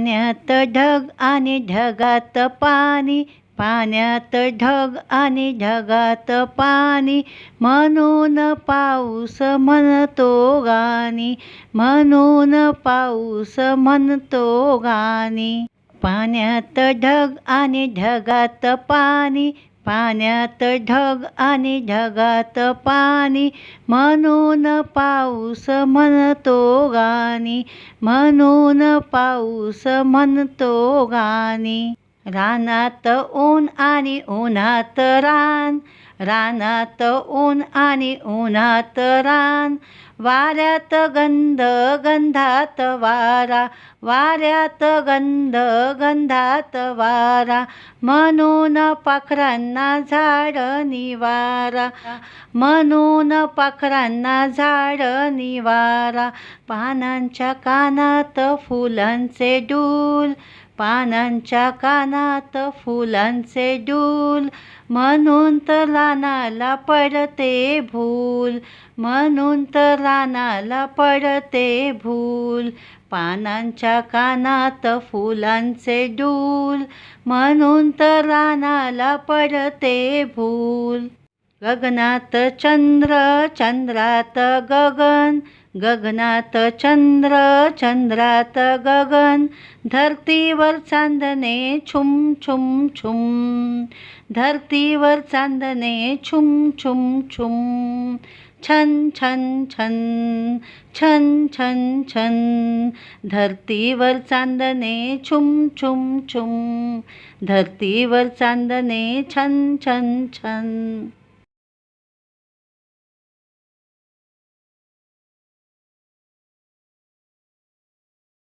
पाण्यात ढग आणि ढगात पाणी पाण्यात ढग आणि ढगात पाणी म्हणून पाऊस म्हणतो गाणी म्हणून पाऊस म्हणतो गाणी. पाण्यात ढग आणि ढगात पाणी पाण्यात ढग आणि ढगात पाणी म्हणून पाऊस म्हणतो गाणी म्हणून पाऊस म्हणतो गाणी. रानात ऊन आणि उन्हात रान रानात ऊन आणि उन्हात रान. वाऱ्यात गंध गंधात वारा वाऱ्यात गंध गंधात वारा. म्हणून पाखरांना झाड निवारा. म्हणून पाखरांना झाड निवारा. पानांच्या कानात फुलांचे डूल पानांच्या कानात फुलांचे डूल. म्हणून तर रानाला पडते भूल. म्हणून तर रानाला पडते भूल. पानांच्या कानात फुलांचे डूल. म्हणून तर रानाला पडते भूल. गगनात चंद्र चंद्रात गगन. गगनात चंद्र चंद्रात गगन. धरतीवर चांदणे छुम छुम छुम. धरतीवर चांदणे छुम छुम छुम. छन छन छन. छन छन छन. धरतीवर चांदणे छुम छुम छुम. धरतीवर चांदणे छन छन छन.